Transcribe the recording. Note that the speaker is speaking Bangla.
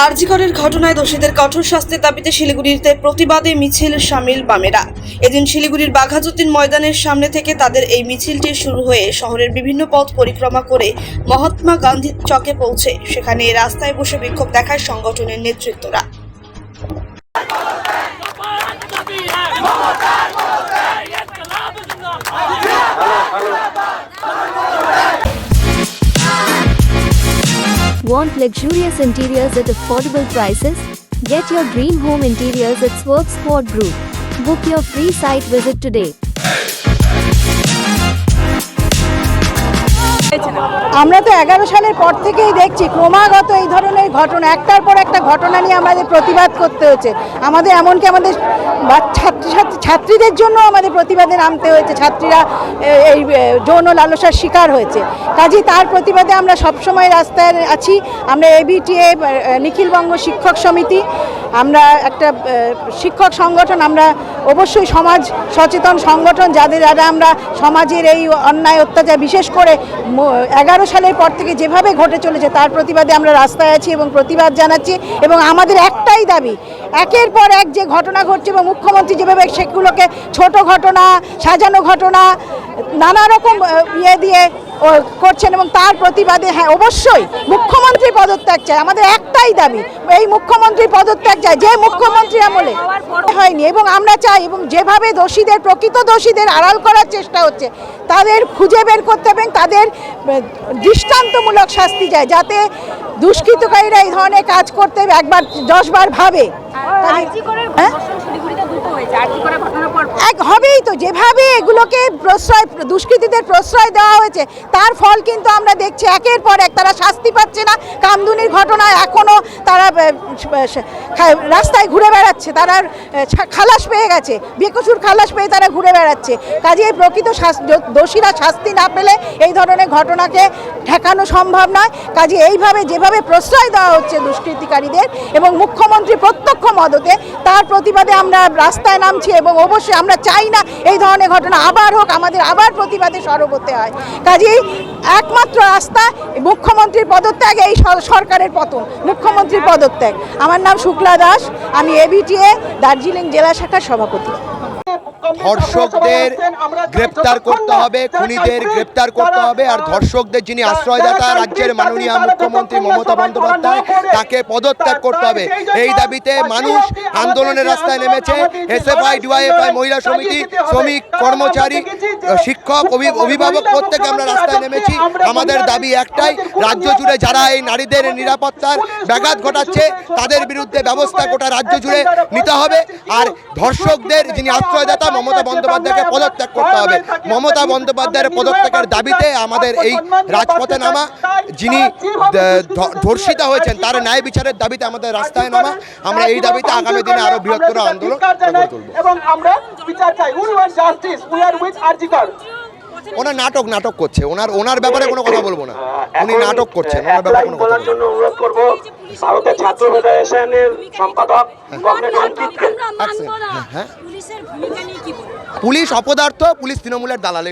আরজিকরের ঘটনায় দোষীদের কঠোর শাস্তির দাবিতে শিলিগুড়িতে প্রতিবাদে মিছিল সামিল বামেরা। এদিন শিলিগুড়ির বাঘাজুদ্দিন ময়দানের সামনে থেকে তাদের এই মিছিলটি শুরু হয়ে শহরের বিভিন্ন পথ পরিক্রমা করে মহাত্মা গান্ধী চকে পৌঁছে। সেখানে রাস্তায় বসে বিক্ষোভ দেখায় সংগঠনের নেতৃত্বরা। Want luxurious interiors at affordable prices? Get your dream home interiors at Swerve Squad Group. Book your free site visit today. আমরা তো এগারো সালের পর থেকেই দেখছি ক্রমাগত এই ধরনের ঘটনা, একটার পর একটা ঘটনা নিয়ে আমাদের প্রতিবাদ করতে হচ্ছে আমাদের এমনকি আমাদের বা- ছাত্র, ছাত্রী- ছাত্রীদের জন্য আমাদের প্রতিবাদে নামতে হয়েছে। ছাত্রীরা এই যৌন লালসার শিকার হয়েছে। কাজেই তার প্রতিবাদে আমরা সবসময় রাস্তায় আছি। আমরা এবিটিএ নিখিলবঙ্গ শিক্ষক সমিতি, আমরা একটা শিক্ষক সংগঠন, আমরা অবশ্যই সমাজ সচেতন সংগঠন, যাদের দ্বারা আমরা সমাজের এই অন্যায় অত্যাচার, বিশেষ করে এগারো সালের পর থেকে যেভাবে ঘটে চলেছে, তার প্রতিবাদে আমরা রাস্তায় আছি এবং প্রতিবাদ জানাচ্ছি এবং আমাদের একটাই দাবি, একের পর এক যে ঘটনা ঘটছে এবং মুখ্যমন্ত্রী যেভাবে সেগুলোকে ছোট ঘটনা, সাজানো ঘটনা, নানা রকম ইয়ে দিয়ে করছেন এবং তার প্রতিবাদে হ্যাঁ অবশ্যই মুখ্যমন্ত্রী পদত্যাগ চাই আমাদের একটাই দাবি এই মুখ্যমন্ত্রী পদত্যাগ চাই যে মুখ্যমন্ত্রী আমলে হয়নি এবং আমরা চাই এবং যেভাবে দোষীদের প্রকৃত দোষীদের আড়াল করার চেষ্টা হচ্ছে তাদের খুঁজে বের করতে হবে এবং তাদের দৃষ্টান্তমূলক শাস্তি যায় যাতে দুষ্কৃতকারীরা এই ধরনের কাজ করতে একবার দশবার ভাবে হ্যাঁ? এক হবেই তো, যেভাবে এগুলোকে প্রশ্রয়, দুষ্কৃতীদের প্রশ্রয় দেওয়া হয়েছে, তার ফল কিন্তু আমরা দেখছি একের পর এক, তারা শাস্তি পাচ্ছে না। কামদুনির ঘটনায় এখনও তারা রাস্তায় ঘুরে বেড়াচ্ছে, তারা খালাস পেয়ে গেছে। বেকসুর খালাস পেয়ে তারা ঘুরে বেড়াচ্ছে। কাজে এই প্রকৃত দোষীরা শাস্তি না পেলে এই ধরনের ঘটনাকে ঠেকানো সম্ভব নয়। কাজে এইভাবে, যেভাবে প্রশ্রয় দেওয়া হচ্ছে দুষ্কৃতিকারীদের এবং মুখ্যমন্ত্রী প্রত্যক্ষ মদতে, তার প্রতিবাদে আমরা রাস্তায় নামছি এবং অবশ্যই আমরা চাই না, এই ধরনের ঘটনা আবার হোক, আমাদের আবার প্রতিবাদে সরব হতে হয়। কাজেই একমাত্র রাস্তা, মুখ্যমন্ত্রীর পদত্যাগ, এই সর- সরকারের পতন, মুখ্যমন্ত্রীর পদত্যাগ। আমার নাম শুক্লা দাস, আমি এবিটিএ দার্জিলিং জেলা শাখার সভাপতি। ধর্ষকদের গ্রেপ্তার করতে হবে খুনিদের গ্রেপ্তার করতে হবে আর ধর্ষকদের যিনি আশ্রয়দাতা রাজ্যের মাননীয় মুখ্যমন্ত্রী মমতা বন্দ্যোপাধ্যায় তাকে পদত্যাগ করতে হবে। এই দাবিতে মানুষ আন্দোলনের রাস্তায় নেমেছে। এসএফআই ডিওয়াইএফআই মহিলা সমিতি শ্রমিক কর্মচারী শিক্ষক অভি- অভিভাবক প্রত্যেকে আমরা রাস্তায় নেমেছি। আমাদের দাবি একটাই রাজ্য জুড়ে যারা এই নারীদের নিরাপত্তার ব্যাঘাত ঘটাচ্ছে তাদের বিরুদ্ধে ব্যবস্থা গোটা রাজ্য জুড়ে নিতে হবে আর ধর্ষকদের যিনি আশ্রয়দাতা মমতা বন্দ্যোপাধ্যায়কে পদত্যাগ করতে হবে। মমতা বন্দ্যোপাধ্যায়ের পদত্যাগের দাবিতে আমাদের এই রাজপথে নামা যিনি ধর্ষিতা হয়েছেন তার ন্যায় বিচারের দাবিতে আমাদের রাস্তায় নামা আমরা এই দাবিতে আগামী দিনে আরও বৃহত্তর আন্দোলন এবং আমরা বিচার চাই we want justice we are with RG Kar ওনার নাটক নাটক করছে। ওনার ওনার ব্যাপারে কোনো কথা বলব না। উনি নাটক করছেন ওনার ব্যাপারে কোনো কথা বলার বলব না। জন্য অনুরোধ করব ভারতের ছাত্র ফেডারেশনের সম্পাদক পুলিশের ভূমিকা নিয়ে কি পুলিশ অপদার্থ পুলিশ তৃণমূলের দালাল